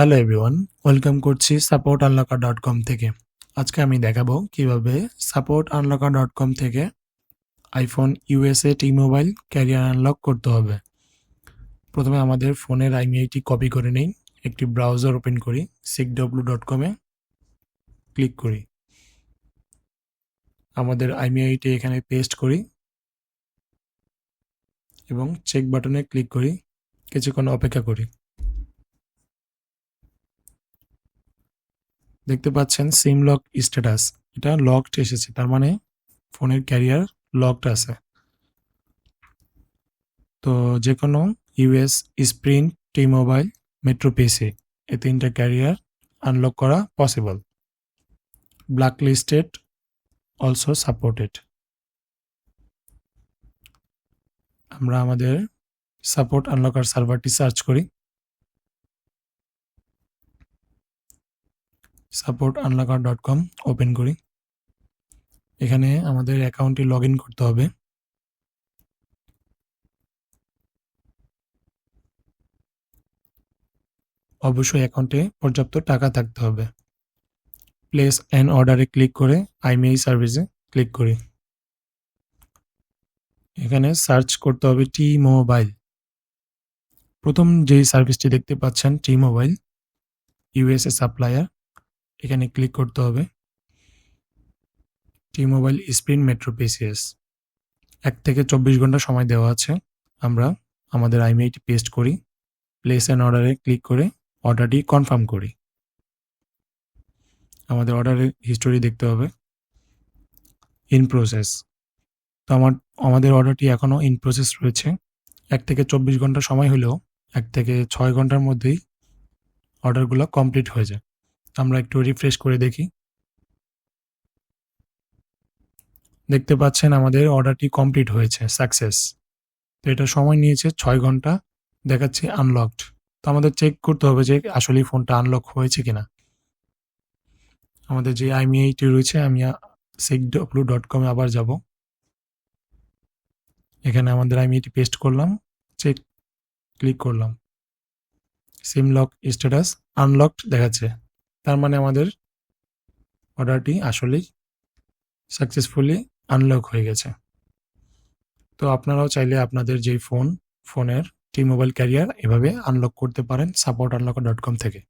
Hello everyone welcome করছি support unlocker dot com থেকে। আজকে আমি দেখাবো কীভাবে সাপোর্ট আনলকার ডট কম থেকে iPhone USA T Mobile carrier unlock করতে হবে। প্রথমে আমাদের ফোনের আইমিআইটি কপি করে নিই, একটি ব্রাউজার ওপেন করি সিকডব্লু ডট কমে ক্লিক করি। আমাদের আইমিআইটি এখানে পেস্ট করি এবং চেক বাটনে ক্লিক করি, কিছুক্ষণ অপেক্ষা করি। দেখতে পাচ্ছেন সিম লক স্ট্যাটাস এটা লকড এসেছে, তার মানে ফোনের ক্যারিয়ার লকড আছে। তো যে কোনো US Sprint T Mobile Metro PC এই তিনটা ক্যারিয়ার আনলক করা possible black listed also supported আমরা আমাদের সাপোর্ট আনলকার সার্ভারটি সার্চ করি। Support unlocker dot com open করি। এখানে আমাদের অ্যাকাউন্টটি লগ ইন করতে হবে। অবশ্যই অ্যাকাউন্টে পর্যাপ্ত টাকা থাকতে হবে। প্লেস অ্যান্ড অর্ডারে ক্লিক করে আইমিআই সার্ভিসে ক্লিক করি। এখানে সার্চ করতে হবে টি মোবাইল প্রথম যেই সার্ভিসটি দেখতে পাচ্ছেন টি মোবাইল ইউএসএ সাপ্লায়ার এখানে ক্লিক করতে হবে। T Mobile Sprint Metro PCS এক থেকে চব্বিশ ঘণ্টা সময় দেওয়া আছে। আমরা আমাদের আইমিআইটি পেস্ট করি। প্লেস অ্যান্ড অর্ডারে ক্লিক করে অর্ডারটি কনফার্ম করি। আমাদের অর্ডারের হিস্টোরি দেখতে হবে। ইন প্রসেস তো আমার, আমাদের অর্ডারটি এখনও ইন প্রসেস রয়েছে। এক থেকে চব্বিশ ঘণ্টা সময় হলেও এক থেকে ছয় ঘণ্টার মধ্যেই অর্ডারগুলো কমপ্লিট হয়ে যায়। আমরা একটু রিফ্রেশ করে দেখি। দেখতে পাচ্ছেন আমাদের অর্ডারটি কমপ্লিট হয়েছে সাকসেস তো এটা সময় নিয়েছে ছয় ঘণ্টা, দেখাচ্ছে আনলকড তো আমাদের চেক করতে হবে যে আসলেই ফোনটা আনলক হয়েছে কিনা। আমাদের যে আইমিআইটি রয়েছে, আমি সেক ডব্লু ডট কমে আবার যাব। এখানে আমাদের আইমিআইটি পেস্ট করলাম চেক ক্লিক করলাম। সিম লক স্ট্যাটাস আনলকড দেখাচ্ছে। তার মানে আমাদের অর্ডারটি আসলেই সাকসেসফুলি আনলক হয়ে গেছে। তো আপনারাও চাইলে আপনাদের যেই ফোন ফোনের টি মোবাইল ক্যারিয়ার এভাবে আনলক করতে পারেন সাপোর্ট আনলক ডট কম থেকে।